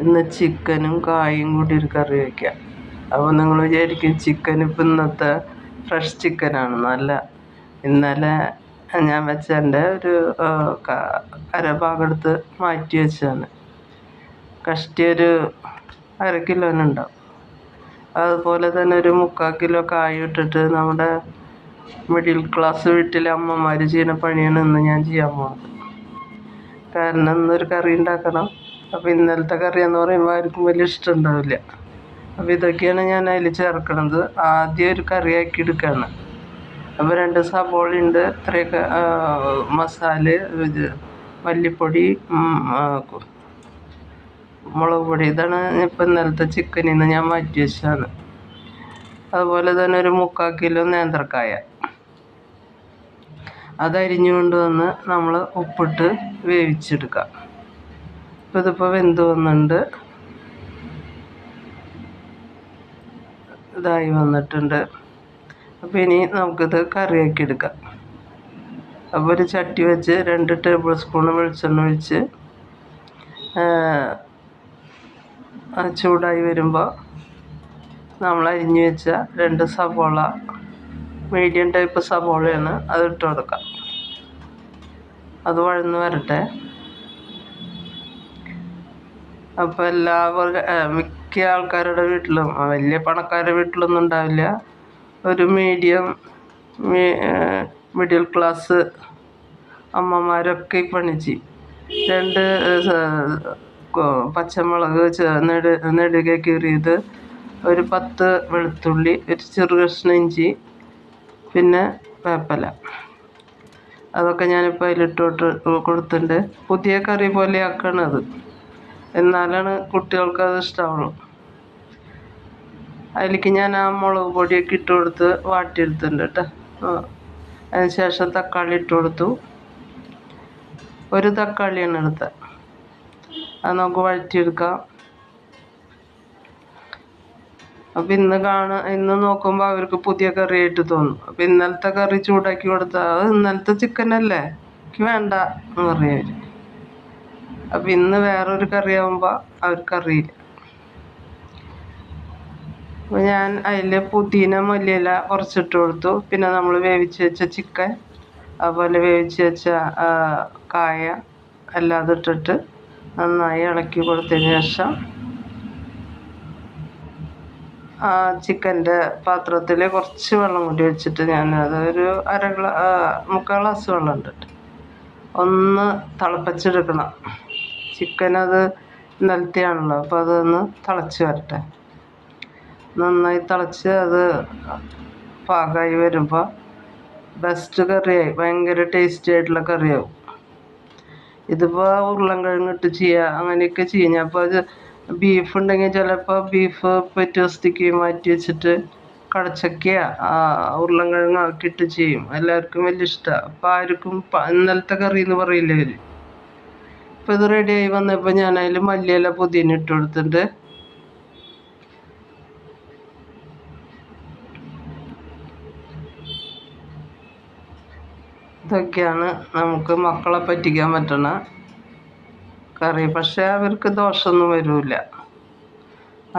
ഇന്ന് ചിക്കനും കായും കൂടി ഒരു കറി വയ്ക്കാം അപ്പോൾ നിങ്ങൾ വിചാരിക്കും ചിക്കൻ ഇപ്പം ഇന്നത്തെ ഫ്രഷ് ചിക്കനാണ്. നല്ല ഇന്നലെ ഞാൻ വെച്ചതിന്റെ ഒരു അരഭാഗെടുത്ത് മാറ്റി വെച്ചതാണ്. കഷ്ടി ഒരു അര കിലോനുണ്ടാവും അതുപോലെ തന്നെ ഒരു മുക്കാൽ കിലോ കായ ഇട്ടിട്ട് നമ്മുടെ മിഡിൽ ക്ലാസ് വീട്ടിലെ അമ്മമാർ ചെയ്യുന്ന പണിയാണ് ഇന്ന് ഞാൻ ചെയ്യാൻ പോകുന്നത് കാരണം ഇന്നൊരു കറി ഉണ്ടാക്കണം. അപ്പോൾ ഇന്നലത്തെ കറി എന്ന് പറയുമ്പോൾ ആർക്കും വലിയ ഇഷ്ടമുണ്ടാവില്ല. അപ്പോൾ ഇതൊക്കെയാണ് ഞാൻ അതിൽ ചേർക്കണത്. ആദ്യം ഒരു കറിയാക്കി എടുക്കുകയാണ് അപ്പോൾ രണ്ട് സബോള ഉണ്ട് ഇത്രയൊക്കെ മസാല ഇത് മല്ലിപ്പൊടി മുളക് പൊടി. ഇതാണ് ഇപ്പം ഇന്നലത്തെ ചിക്കനിൽ നിന്ന് ഞാൻ മാറ്റി വെച്ചതാണ്. അതുപോലെ തന്നെ ഒരു മുക്കാൽ കിലോ നേന്ത്രക്കായ. അതരിഞ്ഞുകൊണ്ട് വന്ന് നമ്മൾ ഉപ്പിട്ട് വേവിച്ചെടുക്കാം. ഇപ്പം ഇതിപ്പോൾ വെന്ത് വന്നിട്ടുണ്ട് ഇതായി വന്നിട്ടുണ്ട്. അപ്പോൾ ഇനി നമുക്കിത് കറിയാക്കി എടുക്കാം. അപ്പോൾ ഒരു ചട്ടി വെച്ച് രണ്ട് ടേബിൾ സ്പൂൺ വെളിച്ചെണ്ണ ഒഴിച്ച് ചൂടായി വരുമ്പോൾ നമ്മൾ അരിഞ്ഞു വെച്ച രണ്ട് സവോള മീഡിയം ടൈപ്പ് സവോളയാണ് അത് ഇട്ട് കൊടുക്കാം. അത് വഴന്ന് വരട്ടെ. അപ്പോൾ എല്ലാവരും മിക്ക ആൾക്കാരുടെ വീട്ടിലും വലിയ പണക്കാരുടെ വീട്ടിലൊന്നും ഉണ്ടാവില്ല. ഒരു മീഡിയം മിഡിൽ ക്ലാസ് അമ്മമാരൊക്കെ ഈ പണി ചെയ്യും. രണ്ട് പച്ചമുളക് നെടു നെടുകെ കീറിയത് ഒരു പത്ത് വെളുത്തുള്ളി ഒരു ചെറു കഷ്ണം ഇഞ്ചി പിന്നെ വേപ്പില. അതൊക്കെ ഞാനിപ്പോൾ അതിലിട്ടോട്ട് കൊടുത്തിട്ടുണ്ട്. പുതിയ കറി പോലെ ആക്കണത് എന്നാലാണ് കുട്ടികൾക്ക് അത് ഇഷ്ടമാവുള്ളൂ അതിലേക്ക് ഞാൻ ആ മുളക് പൊടിയൊക്കെ ഇട്ട് കൊടുത്ത് വാട്ടിയെടുത്തിട്ടുണ്ട് കേട്ടോ. അതിന് ശേഷം തക്കാളി ഇട്ട് കൊടുത്തു. ഒരു തക്കാളിയാണ് എടുത്തത് അത് നമുക്ക് വഴറ്റിയെടുക്കാം. അപ്പം ഇന്ന് കാണാൻ ഇന്ന് നോക്കുമ്പോൾ അവർക്ക് പുതിയ കറിയായിട്ട് തോന്നും. അപ്പം ഇന്നലത്തെ കറി ചൂടാക്കി കൊടുത്താൽ അത് ഇന്നലത്തെ ചിക്കനല്ലേ എനിക്ക് വേണ്ട എന്ന് പറയും അപ്പം ഇന്ന് വേറൊരു കറി കറിയാകുമ്പോൾ അവർക്കറിയില്ല അപ്പൊ ഞാൻ അതിൽ പുതിന മല്ലിയില കുറച്ചിട്ട് കൊടുത്തു. പിന്നെ നമ്മൾ വേവിച്ച് വെച്ച ചിക്കൻ അതുപോലെ വേവിച്ച് വെച്ച കായ എല്ലാം ഇട്ടിട്ട് നന്നായി ഇളക്കി കൊടുത്തതിന് ശേഷം ആ ചിക്കന്റെ പാത്രത്തിൽ കുറച്ച് വെള്ളം കൂടി വെച്ചിട്ട് ഞാൻ അത് ഒരു അര ഗ്ലാ മുക്കാൽ ഗ്ലാസ് വെള്ളം ഇട്ടിട്ട് ഒന്ന് തിളപ്പിച്ചെടുക്കണം. ചിക്കൻ അത് ഇന്നലത്തെയാണല്ലോ അപ്പോൾ അതൊന്ന് തിളച്ച് വരട്ടെ. നന്നായി തിളച്ച് അത് പാകമായി വരുമ്പോൾ ബെസ്റ്റ് കറിയായി. ഭയങ്കര ടേസ്റ്റി ആയിട്ടുള്ള കറിയാവും. ഇതിപ്പോൾ ഉരുളൻകിഴങ്ങ് ഇട്ട് ചെയ്യുക അങ്ങനെയൊക്കെ ചെയ്യും. അപ്പോൾ അത് ബീഫ് ഉണ്ടെങ്കിൽ ചിലപ്പോൾ ബീഫ് പിറ്റേ ദിവസത്തേക്ക് മാറ്റി വെച്ചിട്ട് കടച്ചക്ക ഉരുളൻകിഴങ്ങ് ആക്കിയിട്ട് ചെയ്യും. എല്ലാവർക്കും വലിയ ഇഷ്ടമാണ് അപ്പോൾ ആർക്കും ഇന്നലത്തെ കറി എന്ന് പറയില്ല ഇത് ഇത് റെഡിയായി വന്നപ്പോൾ ഞാൻ അതിൽ മല്ലിയില പുതിന ഇട്ട് കൊടുത്തിട്ടുണ്ട്. ഇതൊക്കെയാണ് നമുക്ക് മക്കളെ പറ്റിക്കാൻ പറ്റണ കറി. പക്ഷേ അവർക്ക് ദോഷമൊന്നും വരില്ല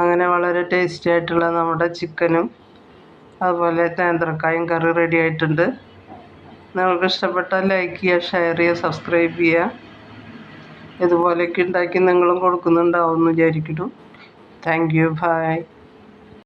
അങ്ങനെ വളരെ ടേസ്റ്റി ആയിട്ടുള്ള നമ്മുടെ ചിക്കനും അതുപോലെ നേന്ത്രക്കായും കറി റെഡി ആയിട്ടുണ്ട്. നിങ്ങൾക്ക് ഇഷ്ടപ്പെട്ടാൽ ലൈക്ക് ചെയ്യുക ഷെയർ ചെയ്യുക സബ്സ്ക്രൈബ് ചെയ്യുക. ഇതുപോലെയൊക്കെ ഉണ്ടാക്കി നിങ്ങളും കൊടുക്കുന്നുണ്ടാവും എന്ന് വിചാരിക്കുന്നു. Thank you by